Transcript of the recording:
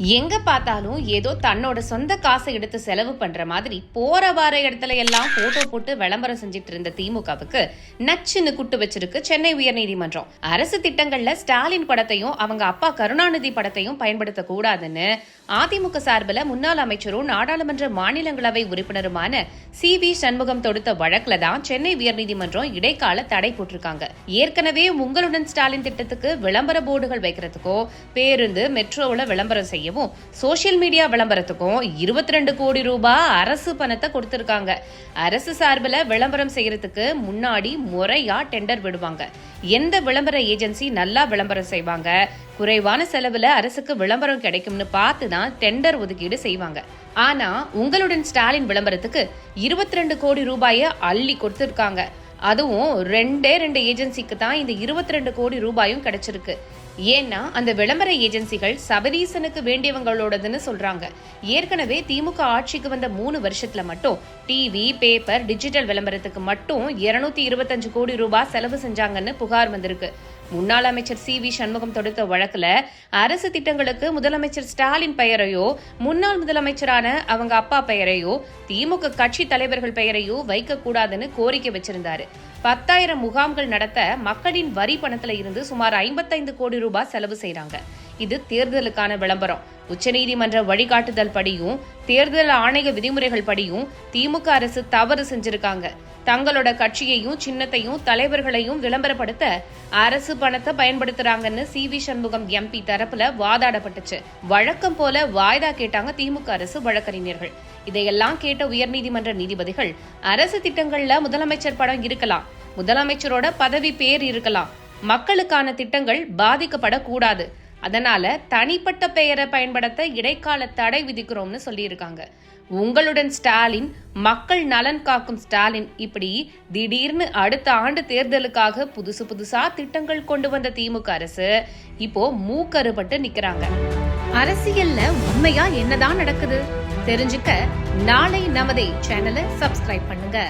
எங்க பார்த்தாலும் ஏதோ தன்னோட சொந்த காசை எடுத்து செலவு பண்ற மாதிரி போற வார இடத்துல எல்லாம் போட்டோ போட்டு விளம்பரம் செஞ்சுட்டு இருந்த திமுகவுக்கு நச்சுன்னு குட்டு வச்சிருக்கு சென்னை உயர்நீதிமன்றம். அரசு திட்டங்கள்ல ஸ்டாலின் படத்தையும் அவங்க அப்பா கருணாநிதி படத்தையும் பயன்படுத்த கூடாதுன்னு அதிமுக சார்பில் முன்னாள் அமைச்சரும் நாடாளுமன்ற மாநிலங்களவை உறுப்பினருமான சி வி சண்முகம் தொடுத்த வழக்குல தான் சென்னை உயர்நீதிமன்றம் இடைக்கால தடை போட்டிருக்காங்க. ஏற்கனவே உங்களுடன் ஸ்டாலின் திட்டத்துக்கு விளம்பர போர்டுகள் வைக்கிறதுக்கோ பேருந்து மெட்ரோவில் விளம்பரம் செய்யவும் சோஷியல் மீடியா விளம்பரத்துக்கும் இருபத்தி ரெண்டு கோடி ரூபாய் அரசு பணத்தை கொடுத்திருக்காங்க. அரசு சார்பில் விளம்பரம் செய்யறதுக்கு முன்னாடி முறையா டெண்டர் விடுவாங்க. எந்த விளம்பர ஏஜென்சி நல்லா விளம்பரம் செய்வாங்க? குறைவான செலவுல அரசுக்கு விளம்பரம் கிடைக்கும்னு பார்த்து தான் டெண்டர் ஒதுக்கீடு செய்வாங்க. ஆனா உங்களுடன் ஸ்டாலின் விளம்பரத்துக்கு இருபத்தி ரெண்டு கோடி ரூபாயை அள்ளி கொடுத்திருக்காங்க. அதுவும் ரெண்டே ரெண்டு ஏஜென்சிக்கு தான் இந்த இருபத்தி ரெண்டு கோடி ரூபாயும் கிடைச்சிருக்கு. ஏன்னா அந்த விளம்பர ஏஜென்சிகள் சபரீசனுக்கு வேண்டியவங்களோடதுன்னு சொல்றாங்க. ஏற்கனவே திமுக ஆட்சிக்கு வந்த மூணு வருஷத்துல மட்டும் டிவி பேப்பர் டிஜிட்டல் விளம்பரத்துக்கு மட்டும் இருநூத்தி இருபத்தஞ்சு கோடி ரூபாய் செலவு செஞ்சாங்கன்னு புகார் வந்திருக்கு. முன்னாள் அமைச்சர் சி வி சண்முகம் தொடுத்த வழக்குல அரசு திட்டங்களுக்கு முதலமைச்சர் ஸ்டாலின் பெயரையோ முன்னாள் முதலமைச்சரான அவங்க அப்பா பெயரையோ திமுக கட்சி தலைவர்கள் பெயரையோ வைக்க கூடாதுன்னு கோரிக்கை வச்சிருந்தாரு. பத்தாயிரம் முகாம்கள் நடத்த மக்களின் வரி பணத்துல இருந்து சுமார் ஐம்பத்தைந்து கோடி ரூபாய் செலவு செய்யறாங்க இது தேர்தலுக்கான விளம்பரம். உச்சநீதிமன்ற வழிகாட்டுதல் படியும் தேர்தல் ஆணைய விதிமுறைகள் படியும் திமுக அரசு தவறு செஞ்சிருக்காங்க. தங்களோட கட்சியையும் சின்னத்தையும் தலைவர்களையும் விளம்பரப்படுத்த அரசு பணத்தை பயன்படுத்துறாங்கன்னு சி வி சண்முகம் எம்பி தரப்புல வாதாடப்பட்டுச்சு. வழக்கம் போல வாய்தா கேட்டாங்க திமுக அரசு வழக்கறிஞர்கள். இதையெல்லாம் கேட்ட உயர்நீதிமன்ற நீதிபதிகள் அரசு திட்டங்கள்ல முதலமைச்சர் படம் இருக்கலாம். முதலமைச்சரோட பதவி பேர் இருக்கலாம். மக்களுக்கான திட்டங்கள் பாதிக்கப்படக்கூடாது. அதனால தனிப்பட்ட பெயரை பயன்படுத்த இடைக்கால தடை விதிக்கிறோம்னு சொல்லியிருக்காங்க. உங்களுடன் ஸ்டாலின் மக்கள் நலன் காக்கும் ஸ்டாலின் இப்படி திடீர்னு அடுத்த ஆண்டு தேர்தலுக்காக புதுசு புதுசா திட்டங்கள் கொண்டு வந்த திமுக அரசு இப்போ மூக்கறுபட்டு நிக்கிறாங்க. அரசியல்ல உண்மையா என்னதான் நடக்குது? தெரிஞ்சுக்க நாளை நமதே சேனலை சப்ஸ்கிரைப் பண்ணுங்க.